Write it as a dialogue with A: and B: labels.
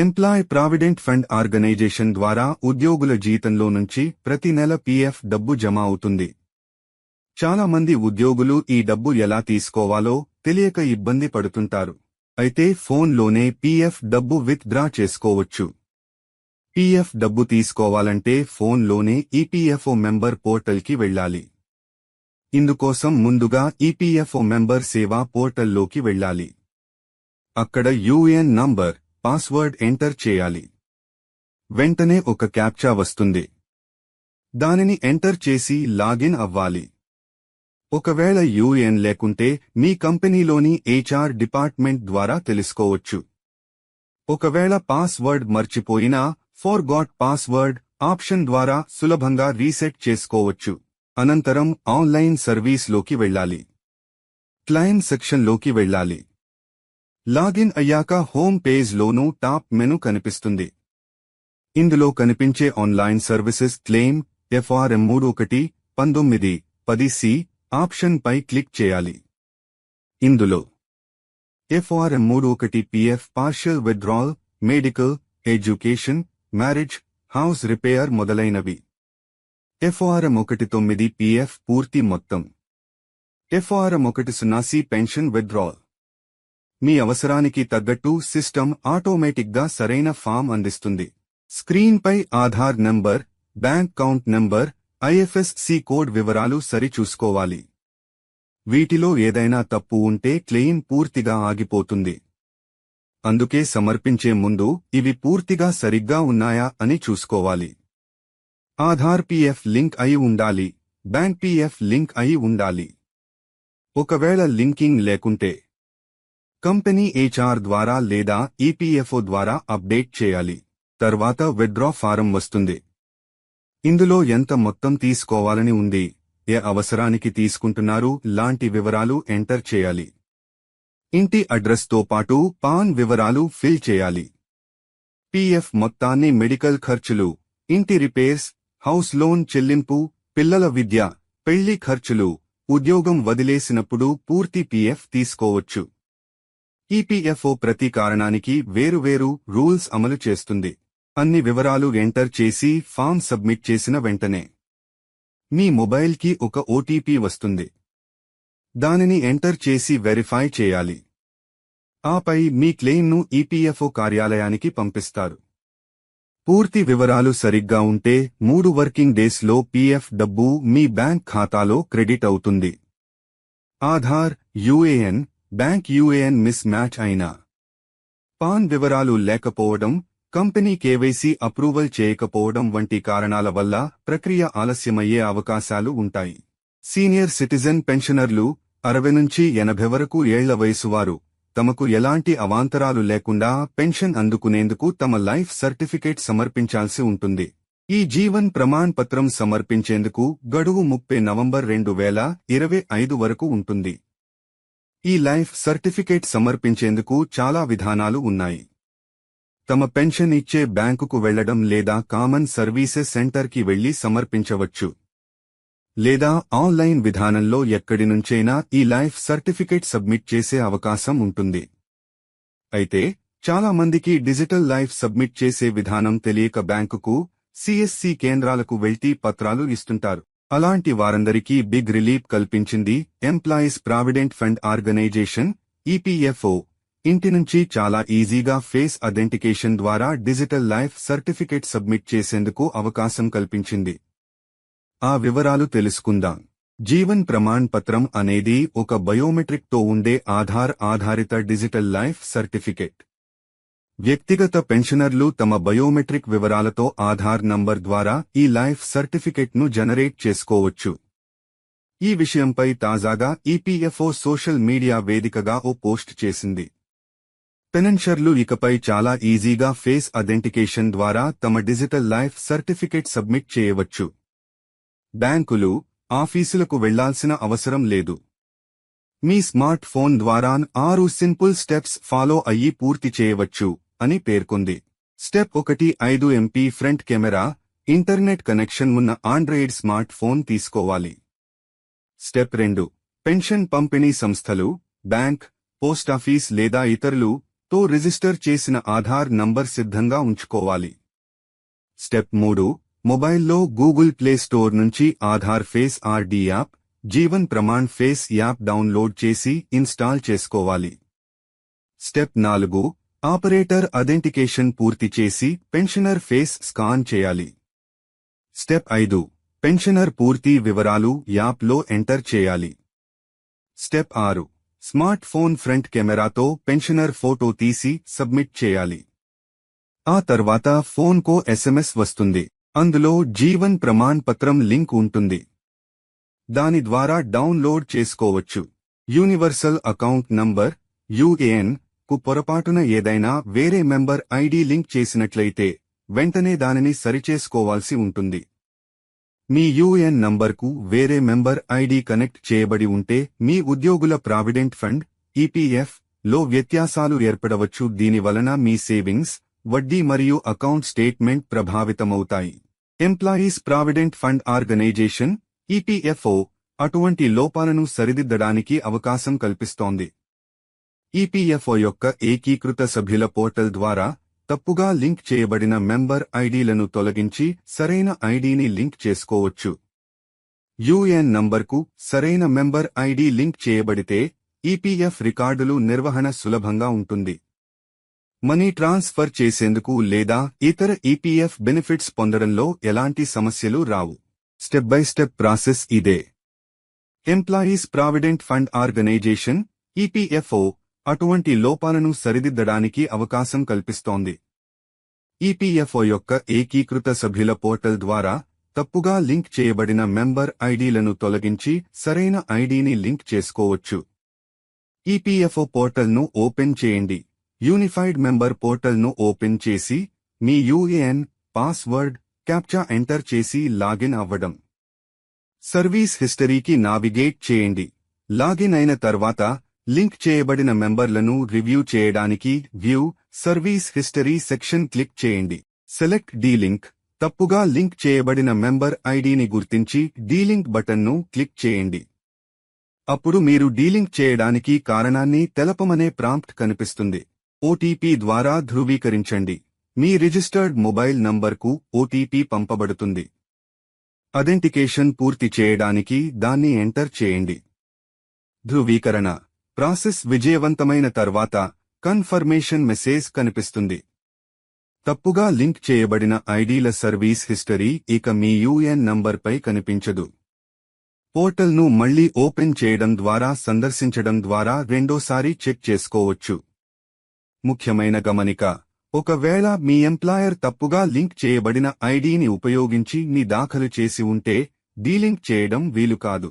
A: Employee provident fund organisation ద్వారా ఉద్యోగుల జీతంలో నుంచి ప్రతి నెల పీఎఫ్ డబ్బు జమ అవుతుంది. చాలా మంది ఉద్యోగులు ఈ డబ్బు ఎలా తీసుకోవాలో తెలియక ఇబ్బంది పడుతుంటారు. అయితే ఫోన్లోనే పీఎఫ్ డబ్బు విత్ డ్రా చేసుకోవచ్చు పీఎఫ్ డబ్బు తీసుకోవాలంటే ఫోన్లోనే ఈపీఎఫ్ఓ మెంబర్ పోర్టల్కి వెళ్ళాలి. ఇందుకోసం ముందుగా ఈపీఎఫ్ఓ మెంబర్ సేవా పోర్టల్లోకి వెళ్ళాలి. అక్కడ యూఏఎన్ నంబర్ పాస్వర్డ్ ఎంటర్ చేయాలి. వెంటనే ఒక క్యాప్చా వస్తుంది. దానిని ఎంటర్ చేసి లాగిన్ అవ్వాలి. ఒకవేళ యూఏఎన్ లేకుంటే మీ కంపెనీలోని హెచ్ఆర్ డిపార్ట్మెంట్ ద్వారా తెలుసుకోవచ్చు. ఒకవేళ పాస్వర్డ్ మర్చిపోయినా ఫోర్ గాట్ పాస్వర్డ్ ఆప్షన్ ద్వారా సులభంగా రీసెట్ చేసుకోవచ్చు. అనంతరం ఆన్లైన్ సర్వీస్లోకి వెళ్ళాలి. క్లైమ్ సెక్షన్లోకి వెళ్ళాలి. లాగిన్ అయ్యాక హోమ్ పేజ్లోనూ టాప్ మెను కనిపిస్తుంది. ఇందులో కనిపించే ఆన్లైన్ సర్వీసెస్ క్లెయిమ్ ఎఫ్ఆర్ఎం మూడు ఒకటి పంతొమ్మిది పది సి ఆప్షన్ పై క్లిక్ చేయాలి. ఇందులో ఎఫ్ఆర్ఎం మూడు ఒకటి PF partial withdrawal medical education marriage house repair మొదలైనవి. ఎఫ్ఆర్ఎం ఒకటి తొమ్మిది పిఎఫ్ పూర్తి మొత్తం. ఎఫ్ఆర్ఎం ఒకటి సున్నాసి పెన్షన్ విత్డ్రాల్. మీ అవసరానికి తగ్గట్టు సిస్టమ్ ఆటోమేటిక్గా సరైన ఫామ్ అందిస్తుంది. స్క్రీన్పై Aadhaar number bank account number IFSC code వివరాలు సరిచూసుకోవాలి. వీటిలో ఏదైనా తప్పు ఉంటే క్లెయిమ్ పూర్తిగా ఆగిపోతుంది. అందుకే సమర్పించే ముందు ఇవి పూర్తిగా సరిగ్గా ఉన్నాయా అని చూసుకోవాలి. ఆధార్ పిఎఫ్ లింక్ అయి ఉండాలి బ్యాంక్ పిఎఫ్ లింక్ అయి ఉండాలి. ఒకవేళ లింకింగ్ లేకుంటే కంపెనీ హెచ్ఆర్ ద్వారా లేదా ఈపీఎఫ్ఓ ద్వారా అప్డేట్ చేయాలి. తర్వాత విత్డ్రా ఫారం వస్తుంది. ఇందులో ఎంత మొత్తం తీసుకోవాలని ఉంది? ఏ అవసరానికి తీసుకుంటున్నారు? లాంటి వివరాలు ఎంటర్ చేయాలి. ఇంటి అడ్రస్తో పాటు పాన్ వివరాలు ఫిల్ చేయాలి. పీఎఫ్ మొత్తాన్ని మెడికల్ ఖర్చులు ఇంటి రిపేర్స్ హౌస్ లోన్ చెల్లింపు పిల్లల విద్య పెళ్ళి ఖర్చులు ఉద్యోగం వదిలేసినప్పుడు పూర్తి పీఎఫ్ తీసుకోవచ్చు. ఈపీఎఫ్ఓ ప్రతి కారణానికి వేరువేరు రూల్స్ అమలు చేస్తుంది. అన్ని వివరాలు ఎంటర్ చేసి ఫామ్ సబ్మిట్ చేసిన వెంటనే మీ మొబైల్కి ఒక ఓటీపీ వస్తుంది. దానిని ఎంటర్ చేసి వెరిఫై చేయాలి. ఆపై మీ క్లెయిమ్ను ఈపీఎఫ్ఓ కార్యాలయానికి పంపిస్తారు. పూర్తి వివరాలు సరిగ్గా ఉంటే మూడు వర్కింగ్ డేస్లో పీఎఫ్ డబ్బు మీ బ్యాంక్ ఖాతాలో క్రెడిట్ అవుతుంది. Aadhaar UAN bank UAN mismatch అయినా. పాన్ వివరాలు లేకపోవడం కంపెనీ కేవైసీ అప్రూవల్ చేయకపోవడం వంటి కారణాల వల్ల ప్రక్రియ ఆలస్యమయ్యే అవకాశాలు ఉంటాయి. సీనియర్ సిటిజన్ పెన్షనర్లు అరవై నుంచి ఎనభై వరకు ఏళ్ళ వయసువారు తమకు ఎలాంటి అవాంతరాలు లేకుండా పెన్షన్ అందుకునేందుకు తమ లైఫ్ సర్టిఫికేట్ సమర్పించాల్సి ఉంటుంది. ఈ జీవన్ ప్రమాణ్ పత్రం సమర్పించేందుకు గడువు ముప్పై నవంబర్ రెండు వేల ఇరవై ఐదు వరకు ఉంటుంది. ఈ లైఫ్ సర్టిఫికేట్ సమర్పించేందుకు చాలా విధానాలు ఉన్నాయి. తమ పెన్షన్ ఇచ్చే బ్యాంకుకు వెళ్ళడం లేదా కామన్ సర్వీసెస్ సెంటర్కి వెళ్ళి సమర్పించవచ్చు. లేదా ఆన్లైన్ విధానంలో ఎక్కడి నుంచైనా ఈ లైఫ్ సర్టిఫికేట్ సబ్మిట్ చేసే అవకాశం ఉంటుంది. అయితే చాలా మందికి డిజిటల్ లైఫ్ సబ్మిట్ చేసే విధానం తెలియక బ్యాంకుకు సిఎస్సి కేంద్రాలకు వెళ్తీ పత్రాలు ఇస్తుంటారు. అలాంటి వారందరికీ బిగ్ రిలీఫ్ కల్పించింది employees provident fund organisation EPFO ఇంటి నుంచి చాలా ఈజీగా ఫేస్ అథెంటికేషన్ ద్వారా డిజిటల్ లైఫ్ సర్టిఫికేట్ సబ్మిట్ చేసేందుకు అవకాశం కల్పించింది. ఆ వివరాలు తెలుసుకుందాం. జీవన్ ప్రమాణ్ పత్రం అనేది ఒక బయోమెట్రిక్తో ఉండే ఆధార్ ఆధారిత డిజిటల్ లైఫ్ సర్టిఫికేట్. వ్యక్తిగత పెన్షనర్లు తమ బయోమెట్రిక్ వివరాలతో ఆధార్ నంబర్ ద్వారా ఈ లైఫ్ సర్టిఫికెట్ను జనరేట్ చేసుకోవచ్చు. ఈ విషయంపై తాజాగా ఈపీఎఫ్ఓ సోషల్ మీడియా వేదికగా ఓ పోస్ట్ చేసింది. పెనెన్షర్లు ఇకపై చాలా ఈజీగా ఫేస్ అథెంటికేషన్ ద్వారా తమ డిజిటల్ లైఫ్ సర్టిఫికేట్ సబ్మిట్ చేయవచ్చు. బ్యాంకులు ఆఫీసులకు వెళ్ళాల్సిన అవసరం లేదు. మీ స్మార్ట్ ఫోన్ ద్వారా ఆరు సింపుల్ స్టెప్స్ ఫాలో అయ్యి పూర్తి చేయవచ్చు. అని పేర్కొంది. స్టెప్ ఒకటి ఐదు MP front camera internet connection ఉన్న ఆండ్రాయిడ్ స్మార్ట్ ఫోన్ తీసుకోవాలి. స్టెప్ రెండు పెన్షన్ పంపిణీ సంస్థలు బ్యాంక్ పోస్టాఫీస్ లేదా ఇతరులు తో రిజిస్టర్ చేసిన ఆధార్ నంబర్ సిద్ధంగా ఉంచుకోవాలి. స్టెప్ మూడు మొబైల్లో గూగుల్ ప్లే స్టోర్ నుంచి Aadhaar face RD app Jeevan Pramaan face app download చేసి ఇన్స్టాల్ చేసుకోవాలి. స్టెప్ నాలుగు ఆపరేటర్ అథెంటికేషన్ పూర్తి చేసి పెన్షనర్ ఫేస్ స్కాన్ చేయాలి. స్టెప్ ఐదు. పెన్షనర్ పూర్తి వివరాలు యాప్లో ఎంటర్ చేయాలి. స్టెప్ ఆరు. స్మార్ట్ ఫోన్ ఫ్రంట్ కెమెరాతో పెన్షనర్ ఫోటో తీసి సబ్మిట్ చేయాలి. ఆ తర్వాత ఫోన్కో ఎస్ఎంఎస్ వస్తుంది. అందులో జీవన్ ప్రమాణ్ పత్రం లింక్ ఉంటుంది. దాని ద్వారా డౌన్లోడ్ చేసుకోవచ్చు. యూనివర్సల్ అకౌంట్ నంబర్ యుఏఎన్ కు పొరపాటున ఏదైనా వేరే మెంబర్ ఐడి లింక్ చేసినట్లయితే వెంటనే దానిని సరిచేసుకోవాల్సి ఉంటుంది. మీ యూఎన్ నంబర్కు వేరే మెంబర్ ఐడి కనెక్ట్ చేయబడి ఉంటే మీ ఉద్యోగుల ప్రావిడెంట్ ఫండ్ ఈపీఎఫ్లో వ్యత్యాసాలు ఏర్పడవచ్చు. దీనివలన మీ సేవింగ్స్ వడ్డీ మరియు account statement ప్రభావితమవుతాయి. Employees provident fund organisation EPFO అటువంటి లోపాలను సరిదిద్దడానికి అవకాశం కల్పిస్తోంది. ఈపీఎఫ్ఓ యొక్క ఏకీకృత సభ్యుల పోర్టల్ ద్వారా తప్పుగా లింక్ చేయబడిన మెంబర్ ఐడీలను తొలగించి సరైన ఐడీని లింక్ చేసుకోవచ్చు. యుఎన్ నంబర్కు సరైన మెంబర్ ఐడి లింక్ చేయబడితే ఈపీఎఫ్ రికార్డులు నిర్వహణ సులభంగా ఉంటుంది. మనీ ట్రాన్స్ఫర్ చేసేందుకు లేదా ఇతర ఈపీఎఫ్ బెనిఫిట్స్ పొందడంలో ఎలాంటి సమస్యలు రావు. స్టెప్ బై స్టెప్ ప్రాసెస్ ఇదే. Employees provident fund organisation EPFO అటువంటి లోపాలను సరిదిద్దడానికి అవకాశం కల్పిస్తోంది. ఈపీఎఫ్ఓ యొక్క ఏకీకృత సభ్యుల పోర్టల్ ద్వారా తప్పుగా లింక్ చేయబడిన మెంబర్ ఐడీలను తొలగించి సరైన ఐడీని లింక్ చేసుకోవచ్చు. ఈపీఎఫ్ఓ పోర్టల్ను ఓపెన్ చేయండి. యూనిఫైడ్ మెంబర్ పోర్టల్ను ఓపెన్ చేసి మీ యూఏఎన్ పాస్వర్డ్ క్యాప్చా ఎంటర్ చేసి లాగిన్ అవ్వడం. సర్వీస్ హిస్టరీకి నావిగేట్ చేయండి. లాగిన్ అయిన తర్వాత లింక్ చేయబడిన మెంబర్లను రివ్యూ చేయడానికి view service history section click చేయండి. సెలెక్ట్ డీలింక్ తప్పుగా లింక్ చేయబడిన మెంబర్ ఐడిని గుర్తించి డీలింక్ బటన్ను క్లిక్ చేయండి. అప్పుడు మీరు డీలింక్ చేయడానికి కారణాన్ని తెలపమనే ప్రాంప్ట్ కనిపిస్తుంది. ఓటీపీ ద్వారా ధృవీకరించండి. మీ రిజిస్టర్డ్ మొబైల్ నంబర్కు ఓటీపీ పంపబడుతుంది. అథెంటికేషన్ పూర్తి చేయడానికి దాన్ని ఎంటర్ చేయండి. ధృవీకరణ. ప్రాసెస్ విజయవంతమైన తర్వాత కన్ఫర్మేషన్ మెసేజ్ కనిపిస్తుంది. తప్పుగా లింక్ చేయబడిన ఐడీల సర్వీస్ హిస్టరీ ఇక మీ యూఎన్ నంబర్పై కనిపించదు. పోర్టల్ను మళ్ళీ ఓపెన్ చేయడం ద్వారా సందర్శించడం ద్వారా రెండోసారి చెక్ చేసుకోవచ్చు. ముఖ్యమైన గమనిక ఒకవేళ మీ ఎంప్లాయర్ తప్పుగా లింక్ చేయబడిన ఐడీని ఉపయోగించి మీ దాఖలు చేసి ఉంటే డీలింక్ చేయడం వీలు కాదు.